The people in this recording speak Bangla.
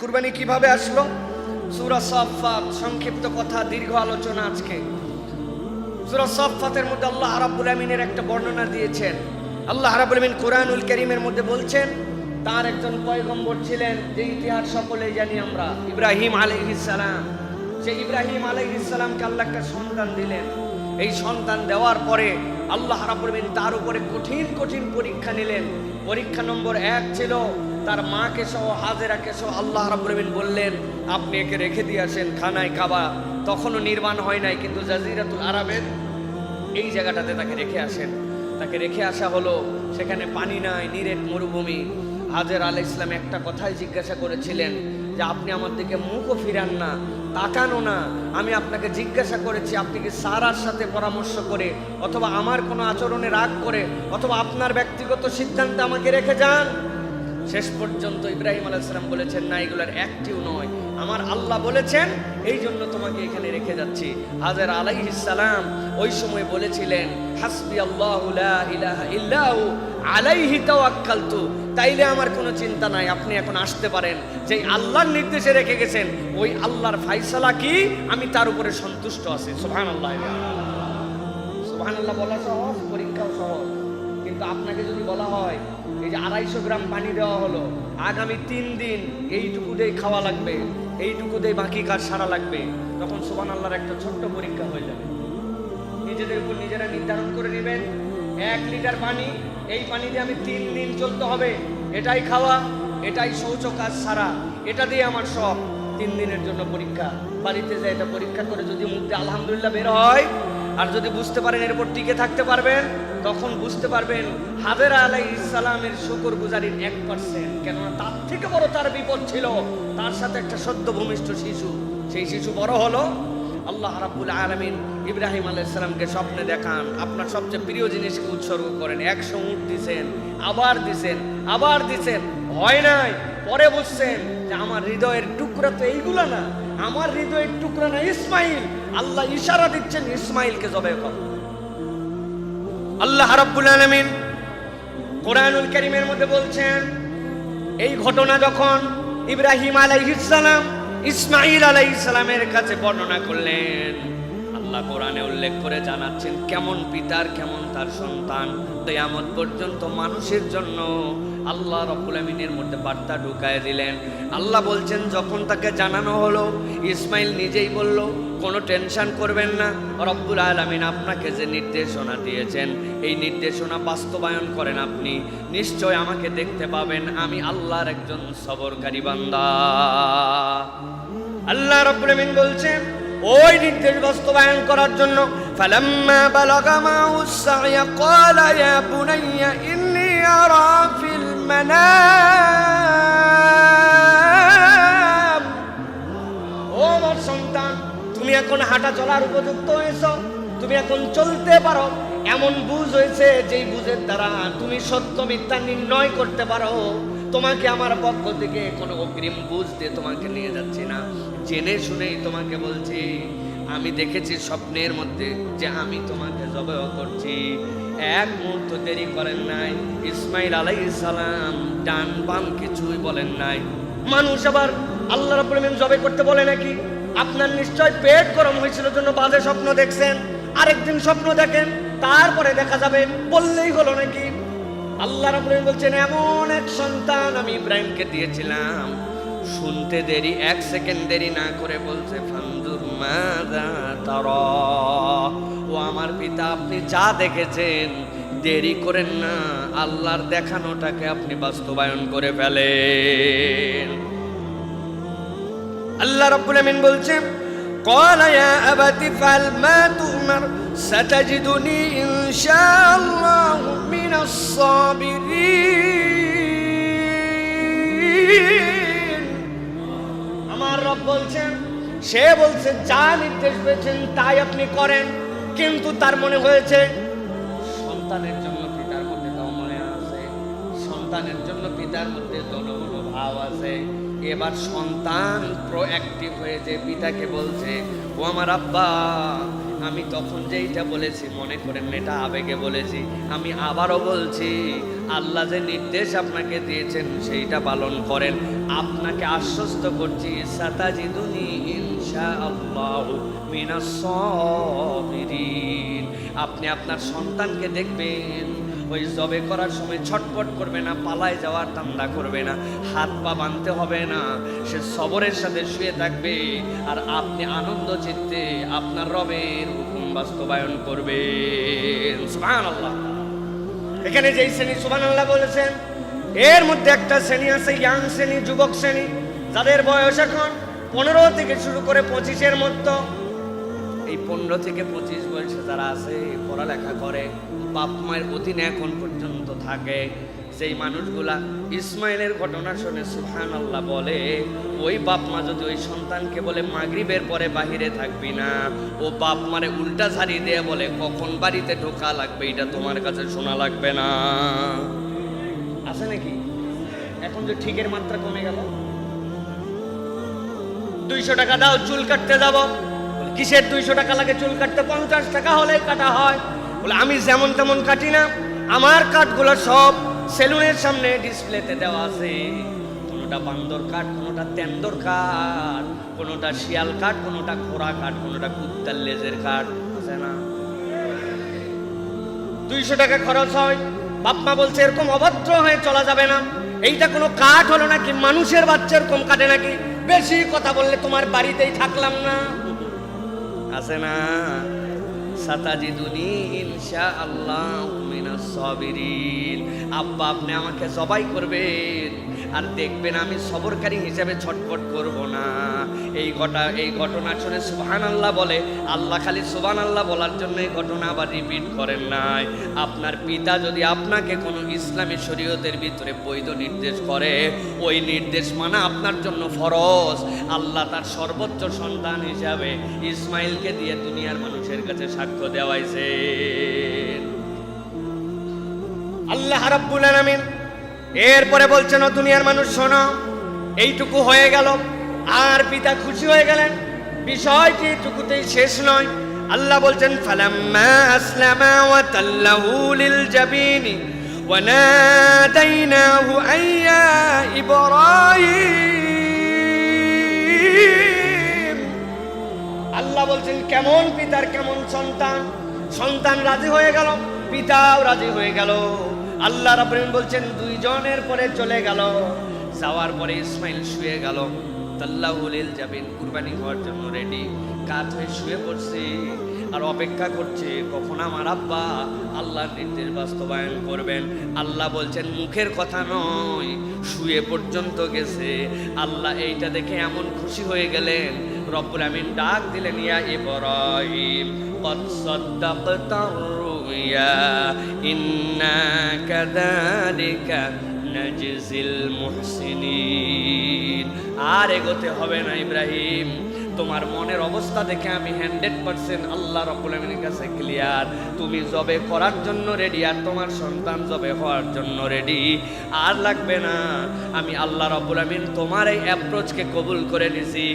কুরবানি কীভাবে আসলো? সুরা সাফাত সংক্ষিপ্ত কথা, দীর্ঘ আলোচনা আজকে। সুরা সাফাতের মধ্যে আল্লাহ রাব্বুল আমিনের একটা বর্ণনা দিয়েছেন। আল্লাহ রাব্বুল আমিন কোরআনুল কারীমের মধ্যে বলছেন, তার একজন পয়গম্বর ছিলেন, যে ইতিহাস সকলেই জানি আমরা, ইব্রাহিম আলাইহিস সালাম। সেই ইব্রাহিম আলাইহিস সালামকে আল্লাহ একটা সন্তান দিলেন। এই সন্তান দেওয়ার পরে আল্লাহ রাব্বুল আমিন তার উপরে কঠিন কঠিন পরীক্ষা নিলেন। পরীক্ষা নম্বর এক ছিল তার মাকে সহ হাজেরাকে সহ আল্লাহ রাব্বুল বললেন, আপনি একে রেখে দিয়ে আসেন খানায় কাবা। তখনও নির্মাণ হয় নাই, কিন্তু জাজিরাতুল আরবের এই জায়গাটাতে তাকে রেখে আসেন। তাকে রেখে আসা হলো, সেখানে পানি নাই, নিরেট মরুভূমি। হাজের আল ইসলাম একটা কথাই জিজ্ঞাসা করেছিলেন যে, আপনি আমার দিকে মুখও ফিরান না, তাকানো না। আমি আপনাকে জিজ্ঞাসা করেছি, আপনি কি সারার সাথে পরামর্শ করে অথবা আমার কোনো আচরণে রাগ করে অথবা আপনার ব্যক্তিগত সিদ্ধান্তে আমাকে রেখে যান? শেষ পর্যন্ত ইব্রাহিম আলাইসালাম বলেছেন, না, এগুলার একটিও নয়। আমার আল্লাহ বলেছেন, এই জন্য তোমাকে এখানে রেখে যাচ্ছি। হাজার আলাইহিসালাম ওই সময় বলেছিলেন, হাসবি আল্লাহ ইল্লাহু আলাইহি তাওয়াক্কালতু। তাইলে আমার কোনো চিন্তা নাই, আপনি এখন আসতে পারেন। যে আল্লাহর নির্দেশে রেখে গেছেন, ওই আল্লাহর ফাইসালা কি? আমি তার উপরে সন্তুষ্ট আছি। সুবহানাল্লাহ সুবহানাল্লাহ বলা সহজ, পরীক্ষাও সহজ। কিন্তু আপনাকে যদি বলা হয় এই যে আড়াইশো গ্রাম পানি দেওয়া হলো, আগামী তিন দিন এইটুকু দিয়ে খাওয়া লাগবে এইটুকু দিয়ে বাকি কাজ সারা লাগবে, তখন সুবান আল্লাহর একটা ছোট্ট পরীক্ষা হয়ে যাবে। নিজেদের উপর নিজেরা নির্ধারণ করে নেবেন, এক লিটার পানি, এই পানি দিয়ে আমি তিন দিন চলতে হবে, এটাই খাওয়া, এটাই শৌচ কাজ সারা, এটা দিয়ে আমার সব। তিন দিনের জন্য পরীক্ষা, বাড়িতে যায় এটা পরীক্ষা করে যদি মুখ আলহামদুলিল্লাহ বের হয় আর যদি বুঝতে পারেন এর উপর টিকে থাকতে পারবেন, তখন বুঝতে পারবেন হাবেরা আলাই ইসলামের শুকর গুজারির এক পার্সেন্ট কেননা তার থেকে বড় তার বিপদ ছিল তার সাথে একটা সদ্য ভূমিষ্ঠ শিশু। সেই শিশু বড় হলো। আল্লাহ রাব্বুল আলামিন ইব্রাহিম আলাইসালামকে স্বপ্নে দেখান। আপনার সবচেয়ে প্রিয় জিনিসকে উৎসর্গ করেন। একশো উঠ দিছেন, আবার দিছেন আবার দিছেন। হয় নাই, পরে বুঝছেন যে আমার হৃদয়ের টুকরা তো এইগুলা না। আমার হৃদয়ের টুকরা না, ইসমাইল। আল্লাহ ইশারা দিচ্ছেন ইসমাইলকে জবে কর। আল্লাহ রাব্বুল আলামিন কোরআনুল করিমের মধ্যে বলছেন, এই ঘটনা যখন ইব্রাহিম আলাইহিস সালাম, ইসমাইল আলাইহিস সালামের কাছে বর্ণনা করলেন আল্লাহ কোরআনে উল্লেখ করে জানাচ্ছেন, কেমন পিতার, কেমন তার সন্তান? কিয়ামত পর্যন্ত মানুষের জন্য আল্লাহ রব্বুল আমিনের মধ্যে বার্তা ঢুকায় দিলেন। আল্লাহ বলছেন, যখন তাকে জানানো হলো, ইসমাইল নিজেই বলল, কোনো টেনশন করবেন না, রব্বুল আলামিন আপনাকে যে নির্দেশনা দিয়েছেন, এই নির্দেশনা বাস্তবায়ন করেন আপনি। নিশ্চয় আমাকে দেখতে পাবেন, আমি আল্লাহর একজন সবরকারী বান্দা। আল্লাহ রাব্বুল আমিন বলছেন ওই নির্দেশ বাস্তবায়ন করার জন্য, ফালাম্মা বালাগা মাউস সাইয়া ক্বালা ইয়া বুনাইয়া ইন্নী আরা ফিল মানাম ও আমার সন্তান, তুমি এখন হাঁটা চলার উপযুক্ত হয়েছ, তুমি এখন চলতে পারো। এমন বুঝ হয়েছে যেই বুঝের দ্বারা তুমি সত্য মিথ্যা নির্ণয় করতে পারো। তোমাকে আমার পক্ষ থেকে কোনো অগ্রিম বুঝ দিয়ে তোমাকে নিয়ে যাচ্ছি না। জেনে শুনেই তোমাকে বলছি, আমি দেখেছি স্বপ্নের মধ্যে যে আমি তোমাকে জবাহ করছি। এক মুহূর্ত দেরি করেন নাই, ইসমাইল আলাই সালাম ডান বাম কিছুই বলেন নাই। মানুষ আবার আল্লাহ আমিন জবে করতে বলে নাকি? আপনার নিশ্চয় পেট গরম হয়েছিল জন্য বাজে স্বপ্ন দেখছেন? আরেকদিন স্বপ্ন দেখেন, তারপরে দেখা যাবে বললেই হলো নাকি? আল্লাহ রাব্বুল আমিন বলছেন এমন এক সন্তান আমি ইব্রাহিমকে দিয়েছিলাম শুনতে দেরি এক সেকেন্ড দেরি না করে বলছে ফান্দুর মাদা তারা ও আমার পিতা আপনি যা দেখেছেন দেরি করেন না আল্লাহর দেখানোটাকে আপনি বাস্তবায়ন করে ফেলেন আল্লাহ রাব্বুল আমিন বলছেন قال يا أبت افعل ما تؤمر ستجدني إن شاء الله من الصابرين আমার রব বলছেন সে বলছে যা নির্দেশ পেয়েছেন তাই আপনি করেন কিন্তু তার মনে হয়েছে সন্তানের জন্য পিতার মধ্যে মনে আছে সন্তানের জন্য পিতার মধ্যে দলবল ভাব আছে এবার সন্তান প্রোঅ্যাক্টিভ হয়ে যে পিতাকে বলছে ও আমার আব্বা আমি তখন যে এইটা বলেছি, মনে করেন এটা আবেগে বলেছি। আমি আবারও বলছি, আল্লাহ যে নির্দেশ আপনাকে দিয়েছেন, সেইটা পালন করেন। আপনাকে আশ্বস্ত করছি সাতাজি দুনি ইনশাআল্লাহ মিনাস সাবিরিন। আপনি আপনার সন্তানকে দেখবেন। ওই জবে করার সময় ছটপট করবে না, পালায় যাওয়ার ধান্দা করবে না, হাত পা বাঁধতে হবে না, সে সবরের সাথে শুয়ে থাকবে আর আপনি আনন্দ চিত্তে আপনার রবের হুকুম বাস্তবায়ন করবেন সুবহানাল্লাহ। এখানে যেই শ্রেণি সুবান আল্লাহ বলেছেন, এর মধ্যে একটা শ্রেণি আছে, ইয়াং শ্রেণি, যুবক শ্রেণি, যাদের বয়স এখন পনেরো থেকে শুরু করে পঁচিশের মতো এই পনেরো থেকে পঁচিশ বয়সে যারা আছে, পড়ালেখা করে, বাপ মায়ের অধীনে এখন পর্যন্ত থাকে সেই মানুষগুলা ইসমাইলের ঘটনা শুনে সুহান আল্লাহ বলে, ওই বাপ মা যদি ওই সন্তানকে বলে, মাগরিবের পরে বাহিরে থাকবি না, ও বাপ মারে উল্টা ঝাড়ি দিয়ে বলে, কখন বাড়িতে ঢোকা লাগবে, এটা তোমার কাছে শোনা লাগবে না। আছে নাকি? এখন যে ঠিকের মাত্রা কমে গেল। দুইশো টাকা দাও, চুল কাটতে যাব। কিসের দুইশো টাকা লাগে চুল কাটতে? পঞ্চাশ টাকা হলে কাটা হয়। বলে, আমি যেমন তেমন কাটি না। আমার কাঠগুলো সব সেলুনের সামনে ডিসপ্লেতে দেওয়া আছে। কোনোটা বান্দর কাঠ, কোনোটা তেন্দর কাঠ, কোনোটা শিয়াল কাঠ, কোনোটা ঘোড়া কাঠ, কোনোটা কুত্তার লেজের কাঠ। আছে না? দুইশো টাকা খরচ হয়। বাপমা বলছে, এরকম অভদ্র হয়ে চলা যাবে না। এইটা কোনো কাঠ হলো নাকি? মানুষের বাচ্চা এরকম কাটে নাকি? বেশি কথা বললে তোমার বাড়িতেই থাকলাম না। আছে না? সাতাজি দুনি ইনশা আল্লাহ আব্বা আপনি আমাকে সবাই করবেন। আর দেখবেন আমি সবরকারী হিসাবে ছটফট করব না। এই ঘটা, এই ঘটনা শুনে সুবহান আল্লাহ বলে, আল্লাহ খালি সুবহান আল্লাহ বলার জন্য এই ঘটনা আবার রিপিট করেন নাই। আপনার পিতা যদি আপনাকে কোনো ইসলামী শরীয়তের ভিতরে বৈধ নির্দেশ করে, ওই নির্দেশ মানা আপনার জন্য ফরজ। আল্লাহ তার সর্বোচ্চ সন্তান হিসাবে ইসমাইলকে দিয়ে দুনিয়ার মানুষের কাছে সাক্ষ্য দেওয়াইছে আল্লাহ রাব্বুল আলামিন এরপরে বলছেন দুনিয়ার মানুষ, শোনো, এইটুকু হয়ে গেল। আর পিতা খুশি হয়ে গেলেন। বিষয়টি এইটুকুতেই শেষ নয়। আল্লাহ বলছেন, ফালাম্মা আসলামা ওয়া তাল্লাহু লিল জাবিনি ওয়া নাদাইনাহু আইয়া ইব্রাহিম। আল্লাহ বলছেন, কেমন পিতার কেমন সন্তান? সন্তান রাজি হয়ে গেল, পিতাও রাজি হয়ে গেল। আল্লাহ রাবরিন বলছেন, দুইজনের পরে চলে গেল। যাওয়ার পরে ইসমাইল শুয়ে গেল। তাল্লাহুলিল যাবেন কুরবানি হওয়ার জন্য রেডি কাত হয়ে শুয়ে পড়ছে আর অপেক্ষা করছে, কখন আমার আব্বা আল্লাহর নির্দেশ বাস্তবায়ন করবেন? আল্লাহ বলছেন, মুখের কথা নয়, শুয়ে পর্যন্ত গেছে। আল্লাহ এইটা দেখে এমন খুশি হয়ে গেলেন। রব্বুল আমিন ডাক দিলেন, ইয়া এ কদ সাদ্দাকতা الرؤيا إنا كذلك نجزي المحسنين আর এগোতে হবে না ইব্রাহিম তোমার মনের অবস্থা দেখে আমি হান্ড্রেড পার্সেন্ট আল্লাহ রব্বুল আমিনের কাছে ক্লিয়ার তুমি জবে করার জন্য রেডি আর তোমার সন্তান জবে হওয়ার জন্য রেডি আর লাগবে না আমি আল্লাহ রব্বুল আমিন তোমার এই অ্যাপ্রোচকে কবুল করে নিছি